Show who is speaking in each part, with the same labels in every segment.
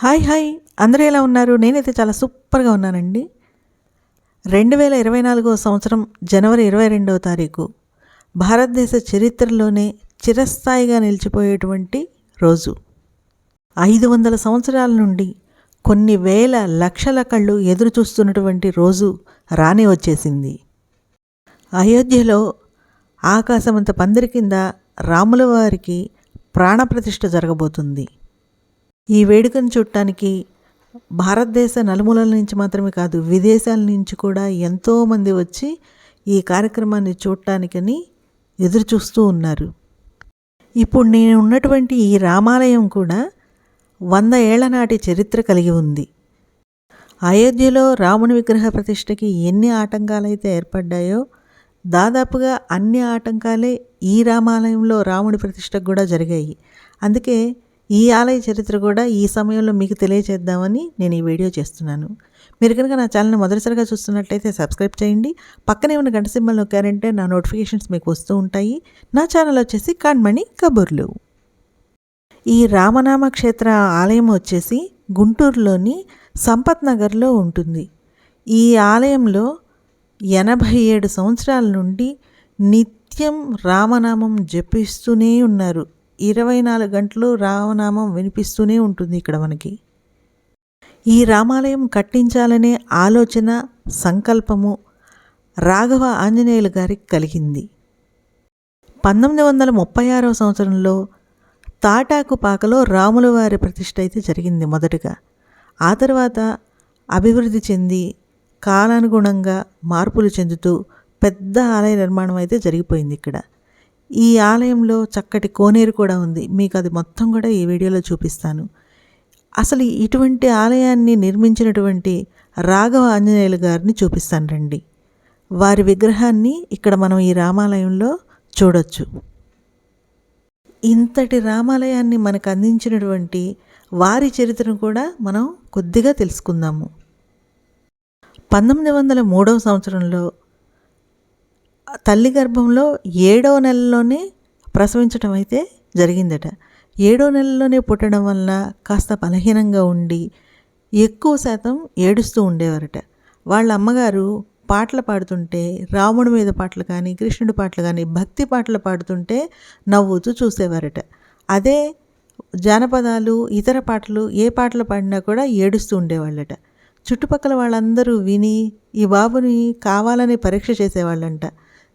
Speaker 1: Hi hi. అందరూ ఎలా ఉన్నారు? నేనైతే చాలా సూపర్గా ఉన్నానండి. రెండు వేల ఇరవై నాలుగో సంవత్సరం జనవరి ఇరవై రెండవ తారీఖు భారతదేశ చరిత్రలోనే చిరస్థాయిగా నిలిచిపోయేటువంటి రోజు. ఐదు వందల సంవత్సరాల నుండి కొన్ని వేల లక్షల కళ్ళు ఎదురు చూస్తున్నటువంటి రోజు రాని వచ్చేసింది. అయోధ్యలో ఆకాశమంత పందిరి కింద రాముల వారికి ప్రాణప్రతిష్ఠ జరగబోతుంది. ఈ వేడుకను చూడటానికి భారతదేశ నలుమూలల నుంచి మాత్రమే కాదు విదేశాల నుంచి కూడా ఎంతోమంది వచ్చి ఈ కార్యక్రమాన్ని చూడటానికని ఎదురు చూస్తూ ఉన్నారు. ఇప్పుడు నేను ఉన్నటువంటి ఈ రామాలయం కూడా వంద ఏళ్ళ నాటి చరిత్ర కలిగి ఉంది. అయోధ్యలో రాముని విగ్రహ ప్రతిష్టకి ఎన్ని ఆటంకాలైతే ఏర్పడ్డాయో దాదాపుగా అన్ని ఆటంకాలే ఈ రామాలయంలో రాముడి ప్రతిష్టకు కూడా జరిగాయి. అందుకే ఈ ఆలయ చరిత్ర కూడా ఈ సమయంలో మీకు తెలియచేద్దామని నేను ఈ వీడియో చేస్తున్నాను. మీరు కనుక నా ఛానల్ని మొదటిసారిగా చూస్తున్నట్లయితే సబ్స్క్రైబ్ చేయండి. పక్కనే ఉన్న గంట సింబల్ నొక్కారంటే నా నోటిఫికేషన్స్ మీకు వస్తూ ఉంటాయి. నా ఛానల్ వచ్చేసి కాన్మణి కబుర్లు. ఈ రామనామ క్షేత్ర ఆలయం వచ్చేసి గుంటూరులోని సంపత్ నగర్లో ఉంటుంది. ఈ ఆలయంలో ఎనభై ఏడు సంవత్సరాల నుండి నిత్యం రామనామం జపిస్తూనే ఉన్నారు. ఇరవై నాలుగు గంటలు రామనామం వినిపిస్తూనే ఉంటుంది ఇక్కడ మనకి. ఈ రామాలయం కట్టించాలనే ఆలోచన సంకల్పము రాఘవ ఆంజనేయులు గారికి కలిగింది. పంతొమ్మిది వందల ముప్పై ఆరవ సంవత్సరంలో తాటాకు పాకలో రాముల వారి ప్రతిష్ఠ అయితే జరిగింది మొదటగా. ఆ తర్వాత అభివృద్ధి చెంది కాలానుగుణంగా మార్పులు చెందుతూ పెద్ద ఆలయ నిర్మాణం అయితే జరిగిపోయింది ఇక్కడ. ఈ ఆలయంలో చక్కటి కోనేరు కూడా ఉంది. మీకు అది మొత్తం కూడా ఈ వీడియోలో చూపిస్తాను. అసలు ఇటువంటి ఆలయాన్ని నిర్మించినటువంటి రాఘవ ఆంజనేయులు గారిని చూపిస్తాను రండి. వారి విగ్రహాన్ని ఇక్కడ మనం ఈ రామాలయంలో చూడొచ్చు. ఇంతటి రామాలయాన్ని మనకు అందించినటువంటి వారి చరిత్రను కూడా మనం కొద్దిగా తెలుసుకుందాము. పంతొమ్మిది వందల మూడవ సంవత్సరంలో తల్లి గర్భంలో ఏడో నెలలోనే ప్రసవించడం అయితే జరిగిందట. ఏడో నెలలోనే పుట్టడం వల్ల కాస్త బలహీనంగా ఉండి ఎక్కువ శాతం ఏడుస్తూ ఉండేవారట. వాళ్ళ అమ్మగారు పాటలు పాడుతుంటే రాముడి మీద పాటలు కానీ కృష్ణుడి పాటలు కానీ భక్తి పాటలు పాడుతుంటే నవ్వుతూ చూసేవారట. అదే జానపదాలు ఇతర పాటలు ఏ పాటలు పాడినా కూడా ఏడుస్తూ ఉండేవాళ్ళట. చుట్టుపక్కల వాళ్ళందరూ విని ఈ బాబుని కావాలని పరీక్ష చేసేవాళ్ళంట.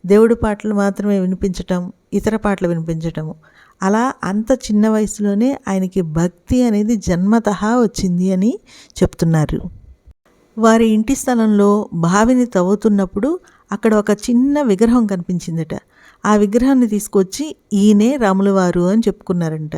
Speaker 1: దేవుడి పాటలు మాత్రమే వినిపించటం ఇతర పాటలు వినిపించటము. అలా అంత చిన్న వయసులోనే ఆయనకి భక్తి అనేది జన్మత వచ్చింది అని చెప్తున్నారు. వారి ఇంటి స్థలంలో బావిని తవ్వుతున్నప్పుడు అక్కడ ఒక చిన్న విగ్రహం కనిపించిందట. ఆ విగ్రహాన్ని తీసుకొచ్చి ఈయనే రాములవారు అని చెప్పుకున్నారంట.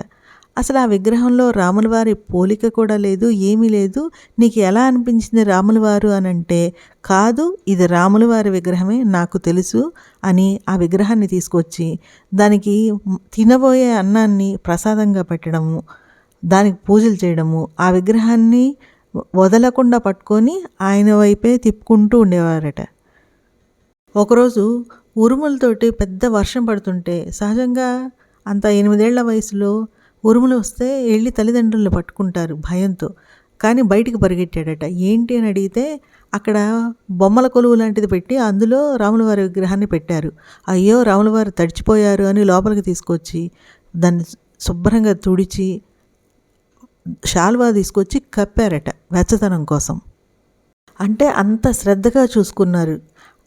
Speaker 1: అసలు ఆ విగ్రహంలో రాములవారి పోలిక కూడా లేదు ఏమీ లేదు. నీకు ఎలా అనిపించింది రాములవారు అని అంటే కాదు ఇది రాములవారి విగ్రహమే నాకు తెలుసు అని ఆ విగ్రహాన్ని తీసుకొచ్చి దానికి తినబోయే అన్నాన్ని ప్రసాదంగా పెట్టడము దానికి పూజలు చేయడము ఆ విగ్రహాన్ని వదలకుండా పట్టుకొని ఆయన వైపే తిప్పుకుంటూ ఉండేవారట. ఒకరోజు ఉరుములతోటి పెద్ద వర్షం పడుతుంటే సహజంగా అంత ఎనిమిదేళ్ళ వయసులో ఉరుములు వస్తే వెళ్ళి తల్లిదండ్రులను పట్టుకుంటారు భయంతో. కానీ బయటికి పరిగెట్టాడట. ఏంటి అని అడిగితే అక్కడ బొమ్మల కొలువు లాంటిది పెట్టి అందులో రాములవారి విగ్రహాన్ని పెట్టారు. అయ్యో రాములవారు తడిచిపోయారు అని లోపలికి తీసుకొచ్చి దాన్ని శుభ్రంగా తుడిచి షాల్వా తీసుకొచ్చి కప్పారట వెచ్చదనం కోసం. అంటే అంత శ్రద్ధగా చూసుకున్నారు.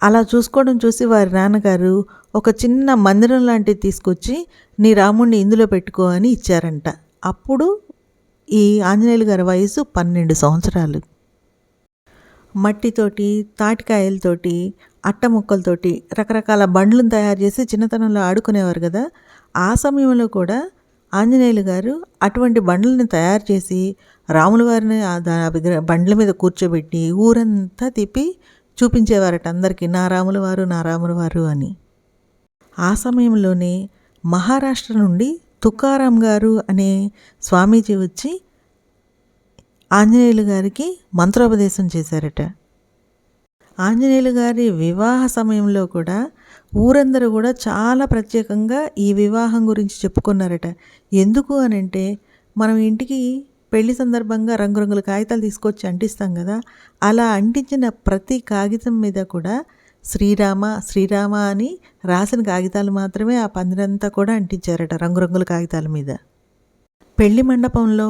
Speaker 1: అలా చూసుకోవడం చూసి వారి నాన్నగారు ఒక చిన్న మందిరం లాంటిది తీసుకొచ్చి నీ రాముణ్ణి ఇందులో పెట్టుకో అని ఇచ్చారంట. అప్పుడు ఈ ఆంజనేయులు గారి వయసు పన్నెండు సంవత్సరాలు. మట్టితోటి తాటికాయలతోటి అట్ట ముక్కలతోటి రకరకాల బండ్లను తయారు చేసి చిన్నతనంలో ఆడుకునేవారు కదా. ఆ సమయంలో కూడా ఆంజనేయులు గారు అటువంటి బండ్లను తయారు చేసి రాముల వారిని విగ్రహ బండ్ల మీద కూర్చోబెట్టి ఊరంతా తిప్పి చూపించేవారట అందరికీ నా రాముల వారు నా రాముల వారు అని. ఆ సమయంలోనే మహారాష్ట్ర నుండి తుకారాం గారు అనే స్వామీజీ వచ్చి ఆంజనేయులు గారికి మంత్రోపదేశం చేశారట. ఆంజనేయులు గారి వివాహ సమయంలో కూడా ఊరందరూ కూడా చాలా ప్రత్యేకంగా ఈ వివాహం గురించి చెప్పుకున్నారట. ఎందుకు అని అంటే మనం ఇంటికి పెళ్ళి సందర్భంగా రంగురంగుల కాగితాలు తీసుకొచ్చి అంటిస్తాం కదా అలా అంటించిన ప్రతి కాగితం మీద కూడా శ్రీరామ శ్రీరామ అని రాసిన కాగితాలు మాత్రమే ఆ పందిరంతా కూడా అంటించారట రంగురంగుల కాగితాల మీద. పెళ్ళి మండపంలో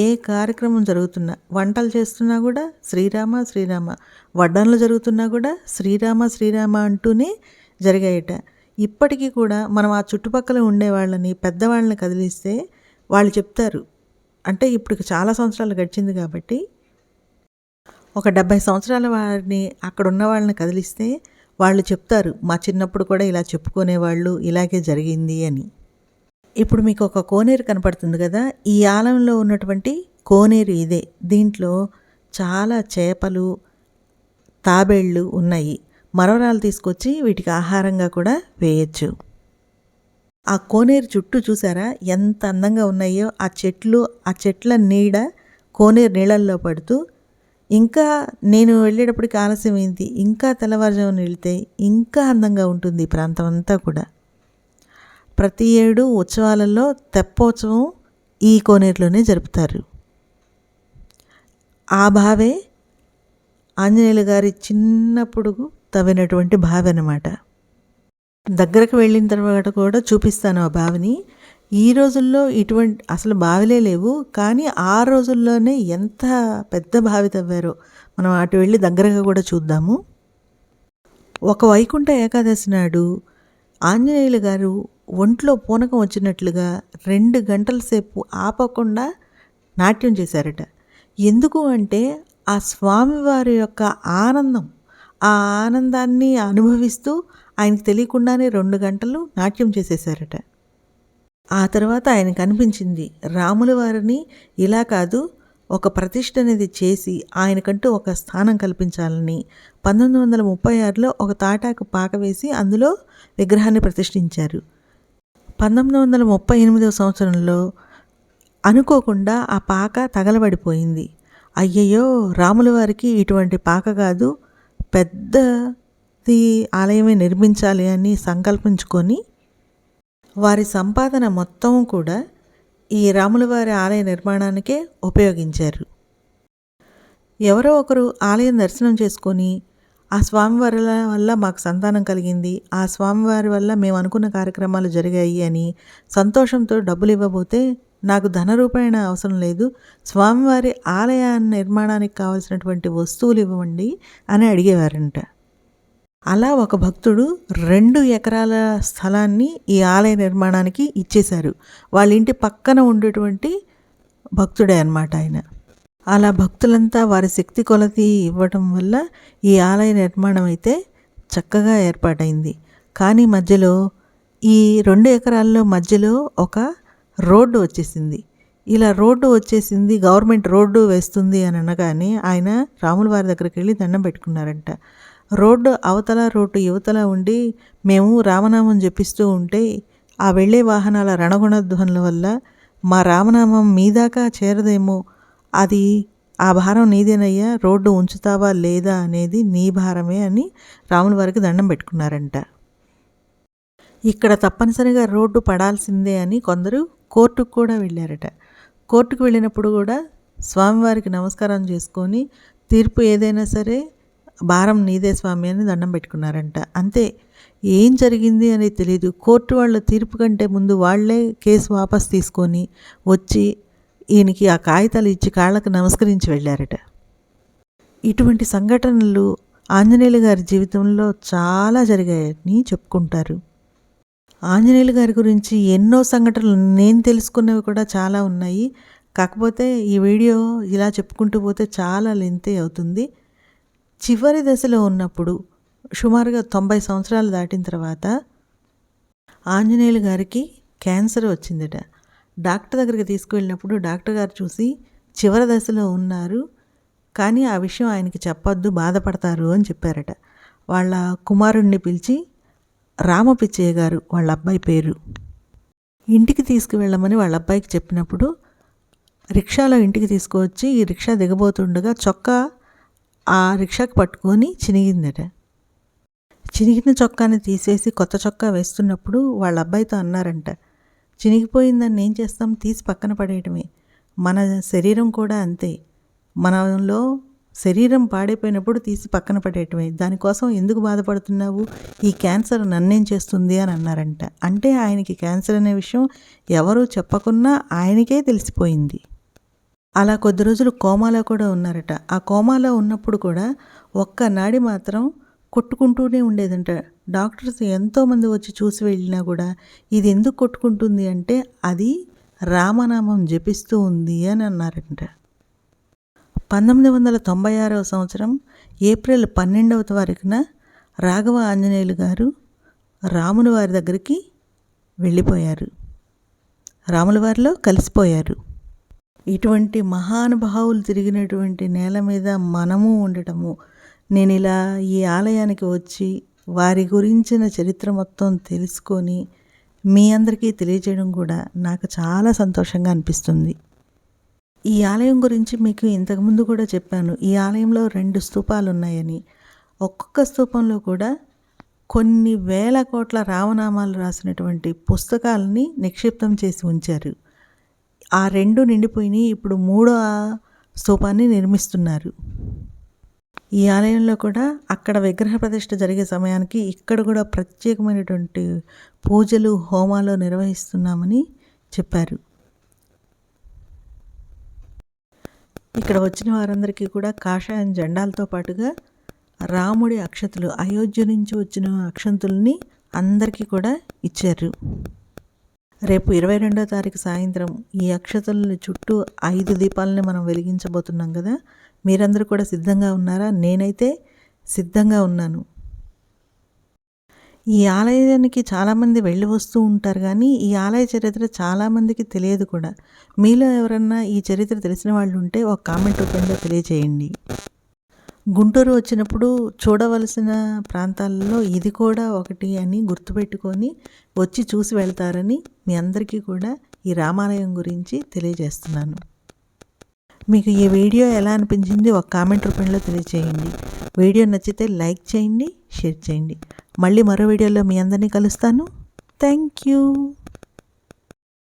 Speaker 1: ఏ కార్యక్రమం జరుగుతున్నా వంటలు చేస్తున్నా కూడా శ్రీరామ శ్రీరామ. వడ్డనలు జరుగుతున్నా కూడా శ్రీరామ శ్రీరామ అంటూనే జరిగాయట. ఇప్పటికీ కూడా మనం ఆ చుట్టుపక్కల ఉండే వాళ్ళని పెద్దవాళ్ళని కదిలిస్తే వాళ్ళు చెప్తారు. అంటే ఇప్పుడు చాలా సంవత్సరాలు గడిచింది కాబట్టి ఒక డెబ్భై సంవత్సరాల వారిని అక్కడ ఉన్న వాళ్ళని కదిలిస్తే వాళ్ళు చెప్తారు మా చిన్నప్పుడు కూడా ఇలా చెప్పుకునేవాళ్ళు ఇలాగే జరిగింది అని. ఇప్పుడు మీకు ఒక కోనేరు కనపడుతుంది కదా ఈ ఆలయంలో ఉన్నటువంటి కోనేరు ఇదే. దీంట్లో చాలా చేపలు తాబేళ్ళు ఉన్నాయి. మరవరాలు తీసుకొచ్చి వీటికి ఆహారంగా కూడా వేయచ్చు. ఆ కోనేరు చుట్టూ చూసారా ఎంత అందంగా ఉన్నాయో. ఆ చెట్లు ఆ చెట్ల నీడ కోనేరు నీళ్ళల్లో పడుతూ ఇంకా నేను వెళ్ళేటప్పటికి ఆలస్యం అయింది. ఇంకా తెల్లవారుజామున వెళితే ఇంకా అందంగా ఉంటుంది ఈ ప్రాంతం అంతా కూడా. ప్రతి ఏడు ఉత్సవాలలో తెప్పోత్సవం ఈ కోనేరులోనే జరుపుతారు. ఆ బావే ఆంజనేయులు గారి చిన్నప్పుడు తవ్వినటువంటి బావి అనమాట దగ్గరకు వెళ్ళిన తర్వాత కూడా చూపిస్తాను ఆ బావిని ఈ రోజుల్లో ఇటువంటి అసలు బావిలే లేవు. కానీ ఆ రోజుల్లోనే ఎంత పెద్ద బావి తవ్వారో మనం అటు వెళ్ళి దగ్గరగా కూడా చూద్దాము. ఒక వైకుంఠ ఏకాదశి నాడు ఆంజనేయులు గారు ఒంట్లో పూనకం వచ్చినట్లుగా రెండు గంటల సేపు ఆపకుండా నాట్యం చేశారట. ఎందుకు అంటే ఆ స్వామివారి యొక్క ఆనందం ఆ ఆనందాన్ని అనుభవిస్తూ ఆయనకు తెలియకుండానే రెండు గంటలు నాట్యం చేసేశారట. ఆ తర్వాత ఆయనకు అనిపించింది రాముల వారిని ఇలా కాదు ఒక ప్రతిష్ఠ అనేది చేసి ఆయనకంటూ ఒక స్థానం కల్పించాలని. పంతొమ్మిది వందల ముప్పై ఆరులో ఒక తాటాకు పాక వేసి అందులో విగ్రహాన్ని ప్రతిష్ఠించారు. పంతొమ్మిది వందల ముప్పై ఎనిమిదవ సంవత్సరంలో అనుకోకుండా ఆ పాక తగలబడిపోయింది. అయ్యయ్యో రాముల వారికి ఇటువంటి పాక కాదు పెద్దది ఆలయమే నిర్మించాలి అని సంకల్పించుకొని వారి సంపాదన మొత్తం కూడా ఈ రాములవారి ఆలయ నిర్మాణానికే ఉపయోగించారు. ఎవరో ఒకరు ఆలయం దర్శనం చేసుకొని ఆ స్వామివారి వల్ల మాకు సంతానం కలిగింది ఆ స్వామివారి వల్ల మేము అనుకున్న కార్యక్రమాలు జరిగాయి అని సంతోషంతో డబ్బులు ఇవ్వబోతే నాకు ధన రూపాయణ అవసరం లేదు స్వామివారి ఆలయ నిర్మాణానికి కావలసినటువంటి వస్తువులు ఇవ్వండి అని అడిగేవారంట. అలా ఒక భక్తుడు రెండు ఎకరాల స్థలాన్ని ఈ ఆలయ నిర్మాణానికి ఇచ్చేశారు. వాళ్ళ ఇంటి పక్కన ఉండేటువంటి భక్తుడే అనమాట ఆయన. అలా భక్తులంతా వారి శక్తి కొలది ఇవ్వటం వల్ల ఈ ఆలయ నిర్మాణం అయితే చక్కగా ఏర్పాటైంది. కానీ మధ్యలో ఈ రెండు ఎకరాల్లో మధ్యలో ఒక రోడ్డు వచ్చేసింది. ఇలా రోడ్డు వచ్చేసింది గవర్నమెంట్ రోడ్డు వేస్తుంది అని అనగానే ఆయన రాముల వారి దగ్గరికి వెళ్ళి దండం పెట్టుకున్నారంట. రోడ్డు అవతల రోడ్డు యువతల ఉండి మేము రామనామం జపిస్తూ ఉంటే ఆ వెళ్ళే వాహనాల రణగుణధ్వనుల వల్ల మా రామనామం మీదాకా చేరదేమో? అది ఆ భారం నీదేనయ్యా? రోడ్డు ఉంచుతావా లేదా అనేది నీ భారమే అని రాముల వారికి దండం పెట్టుకున్నారంట. ఇక్కడ తప్పనిసరిగా రోడ్డు పడాల్సిందే అని కొందరు కోర్టుకు కూడా వెళ్ళారట. కోర్టుకు వెళ్ళినప్పుడు కూడా స్వామివారికి నమస్కారం చేసుకొని తీర్పు ఏదైనా సరే భారం నీదే స్వామి అని దండం పెట్టుకున్నారంట. అంతే ఏం జరిగింది అనేది తెలియదు కోర్టు వాళ్ళ తీర్పు కంటే ముందు వాళ్ళే కేసు వాపస్ తీసుకొని వచ్చి ఈయనకి ఆ కాగితాలు ఇచ్చి కాళ్ళకు నమస్కరించి వెళ్ళారట. ఇటువంటి సంఘటనలు ఆంజనేయులు గారి జీవితంలో చాలా జరిగాయని చెప్పుకుంటారు. ఆంజనేయులు గారి గురించి ఎన్నో సంఘటనలు నేను తెలుసుకున్నవి కూడా చాలా ఉన్నాయి. కాకపోతే ఈ వీడియో ఇలా చెప్పుకుంటూ పోతే చాలా లెంతే అవుతుంది. చివరి దశలో ఉన్నప్పుడు సుమారుగా తొంభై సంవత్సరాలు దాటిన తర్వాత ఆంజనేయులు గారికి క్యాన్సర్ వచ్చిందట. డాక్టర్ దగ్గరికి తీసుకువెళ్ళినప్పుడు డాక్టర్ గారు చూసి చివరి దశలో ఉన్నారు కానీ ఆ విషయం ఆయనకి చెప్పొద్దు బాధపడతారు అని చెప్పారట. వాళ్ళ కుమారుణ్ణి పిలిచి రామపిచ్చయ్య గారు వాళ్ళ అబ్బాయి పేరు. ఇంటికి తీసుకువెళ్ళమని వాళ్ళ అబ్బాయికి చెప్పినప్పుడు రిక్షాలో ఇంటికి తీసుకువచ్చి ఈ రిక్షా దిగబోతుండగా చొక్కా ఆ రిక్షాకి పట్టుకొని చినిగిందట. చినిగిన చొక్కాని తీసేసి కొత్త చొక్కా వేస్తున్నప్పుడు వాళ్ళ అబ్బాయితో అన్నారంట చినిగిపోయిందని ఏం చేస్తాం? తీసి పక్కన పడేయటమే. మన శరీరం కూడా అంతే. మనలో శరీరం పాడైపోయినప్పుడు తీసి పక్కన పడేయటమే. దానికోసం ఎందుకు బాధపడుతున్నావు? ఈ క్యాన్సర్ నన్నేం చేస్తుంది? అని అన్నారంట. అంటే ఆయనకి క్యాన్సర్ అనే విషయం ఎవరూ చెప్పకున్నా ఆయనకే తెలిసిపోయింది. అలా కొద్ది రోజులు కోమాలో కూడా ఉన్నారట. ఆ కోమాలో ఉన్నప్పుడు కూడా ఒక్క నాడి మాత్రం కొట్టుకుంటూనే ఉండేదంట. డాక్టర్స్ ఎంతోమంది వచ్చి చూసి వెళ్ళినా కూడా ఇది ఎందుకు కొట్టుకుంటుంది అంటే అది రామనామం జపిస్తూ ఉంది అని అన్నారంట. పంతొమ్మిది వందల తొంభై ఆరవ సంవత్సరం ఏప్రిల్ పన్నెండవ తారీఖున రాఘవ ఆంజనేయులు గారు రాముని వారి దగ్గరికి వెళ్ళిపోయారు. రాముల వారిలో కలిసిపోయారు. ఇటువంటి మహానుభావులు తిరిగినటువంటి నేల మీద మనము ఉండటము. నేను ఇలా ఈ ఆలయానికి వచ్చి వారి గురించిన చరిత్ర మొత్తం తెలుసుకొని మీ అందరికీ తెలియజేయడం కూడా నాకు చాలా సంతోషంగా అనిపిస్తుంది. ఈ ఆలయం గురించి మీకు ఇంతకుముందు కూడా చెప్పాను. ఈ ఆలయంలో రెండు స్తూపాలు ఉన్నాయని. ఒక్కొక్క స్తూపంలో కూడా కొన్ని వేల కోట్ల రామనామాలు రాసినటువంటి పుస్తకాలని నిక్షిప్తం చేసి ఉంచారు. ఆ రెండు నిండిపోయినాయి. ఇప్పుడు మూడో స్థూపాన్ని నిర్మిస్తున్నారు. ఈ ఆలయంలో కూడా అక్కడ విగ్రహ ప్రతిష్ఠ జరిగే సమయానికి ఇక్కడ కూడా ప్రత్యేకమైనటువంటి పూజలు హోమాలు నిర్వహిస్తున్నామని చెప్పారు. ఇక్కడ వచ్చిన వారందరికీ కూడా కాషాయం జెండాలతో పాటుగా రాముడి అక్షతులు అయోధ్య నుంచి వచ్చిన అక్షంతుల్ని అందరికీ కూడా ఇచ్చారు. రేపు ఇరవై రెండో తారీఖు సాయంత్రం ఈ అక్షతల చుట్టూ ఐదు దీపాలని మనం వెలిగించబోతున్నాం కదా? మీరందరూ కూడా సిద్ధంగా ఉన్నారా? నేనైతే సిద్ధంగా ఉన్నాను. ఈ ఆలయానికి చాలామంది వెళ్ళి వస్తూ ఉంటారు కానీ ఈ ఆలయ చరిత్ర చాలామందికి తెలియదు కూడా. మీలో ఎవరన్నా ఈ చరిత్ర తెలిసిన వాళ్ళు ఉంటే ఒక కామెంట్ రూపంలో తెలియజేయండి. గుంటూరు వచ్చినప్పుడు చూడవలసిన ప్రాంతాలలో ఇది కూడా ఒకటి అని గుర్తుపెట్టుకొని వచ్చి చూసి వెళ్తారని మీ అందరికీ కూడా ఈ రామాలయం గురించి తెలియజేస్తున్నాను. మీకు ఈ వీడియో ఎలా అనిపించింది ఒక కామెంట్ రూపంలో తెలియజేయండి వీడియో నచ్చితే లైక్ చేయండి షేర్ చేయండి. మళ్ళీ మరో వీడియోలో మీ అందరినీ కలుస్తాను. Thank you.